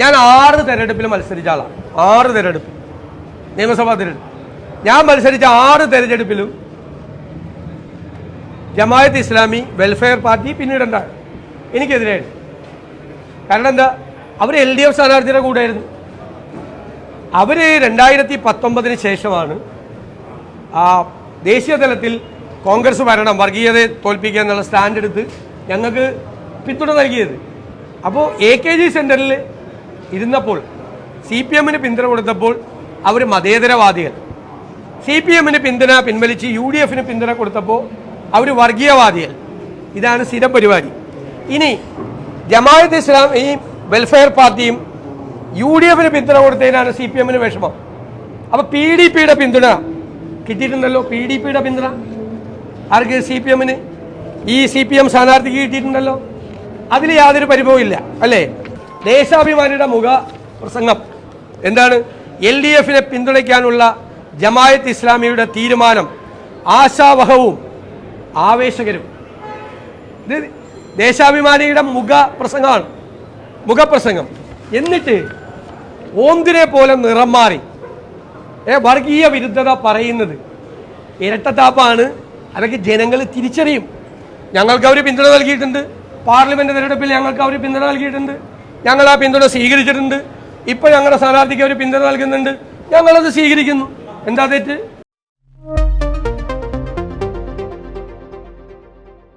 ഞാൻ ആറ് തെരഞ്ഞെടുപ്പിൽ മത്സരിച്ച ആളാണ് ആറ് തെരഞ്ഞെടുപ്പ് നിയമസഭാ തെരഞ്ഞെടുപ്പ്. ഞാൻ മത്സരിച്ച ആറ് തെരഞ്ഞെടുപ്പിലും ജമായത്ത് ഇസ്ലാമി വെൽഫെയർ പാർട്ടി പിന്നീട് പിന്നീടുണ്ടായി എനിക്കെതിരായിരുന്നു കാരണം എന്താ? അവർ എൽ ഡി എഫ് സ്ഥാനാർത്ഥിയുടെ കൂടെയായിരുന്നു. അവർ രണ്ടായിരത്തി പത്തൊമ്പതിന് ശേഷമാണ് ദേശീയ തലത്തിൽ കോൺഗ്രസ് ഭരണം വർഗീയതയെ തോൽപ്പിക്കുക എന്നുള്ള സ്റ്റാൻഡ് എടുത്ത് ഞങ്ങൾക്ക് പിന്തുണ നൽകിയത്. അപ്പോൾ എ കെ ജി സെന്ററിൽ ഇരുന്നപ്പോൾ സി പി എമ്മിന് പിന്തുണ കൊടുത്തപ്പോൾ അവർ മതേതരവാദികൾ. സി പി എമ്മിന് പിന്തുണ പിൻവലിച്ച് യു ഡി എഫിന് പിന്തുണ കൊടുത്തപ്പോൾ അവർ വർഗീയവാദികൾ. ഇതാണ് സ്ഥിരം പരിപാടി. ഇനി ജമാഅത്ത് ഇസ്ലാം ഈ വെൽഫെയർ പാർട്ടിയും യു ഡി എഫിന് പിന്തുണ കൊടുത്തതിനാണ് സി പി എമ്മിന് വിഷമം. അപ്പോൾ പി ഡി പിയുടെ പിന്തുണ കിട്ടിയിട്ടുണ്ടല്ലോ? പി ഡി പിയുടെ പിന്തുണ? ആർക്ക് സി പി എമ്മിന്? ഈ സി പി എം സ്ഥാനാർത്ഥിക്ക് കിട്ടിയിട്ടുണ്ടല്ലോ? അതിൽ യാതൊരു പരിഭവമില്ല അല്ലേ? ദേശാഭിമാനിയുടെ മുഖ പ്രസംഗം. എന്താണ്? എൽ ഡി എഫിനെ പിന്തുണയ്ക്കാനുള്ള ജമായത്ത് ഇസ്ലാമിയുടെ തീരുമാനം ആശാവഹവും ആവേശകരും. ഇത് ദേശാഭിമാനിയുടെ മുഖ പ്രസംഗമാണ്. മുഖപ്രസംഗം എന്നിട്ട് ഓന്തിനെ പോലെ നിറം മാറി. ഏ വർഗീയ വിരുദ്ധത പറയുന്നത് ഇരട്ടത്താപ്പാണ്. അതൊക്കെ ജനങ്ങൾ തിരിച്ചറിയും. ഞങ്ങൾക്ക് അവർ പിന്തുണ നൽകിയിട്ടുണ്ട്. പാർലമെന്റ് തെരഞ്ഞെടുപ്പിൽ ഞങ്ങൾക്ക് അവർ പിന്തുണ നൽകിയിട്ടുണ്ട്. ഞങ്ങൾ ആ പിന്തുണ സ്വീകരിച്ചിട്ടുണ്ട്. ഇപ്പൊ ഞങ്ങളുടെ സ്ഥാനാർത്ഥിക്ക് അവർ പിന്തുണ നൽകുന്നുണ്ട്. ഞങ്ങളത് സ്വീകരിക്കുന്നു. എന്താ തെറ്റ്?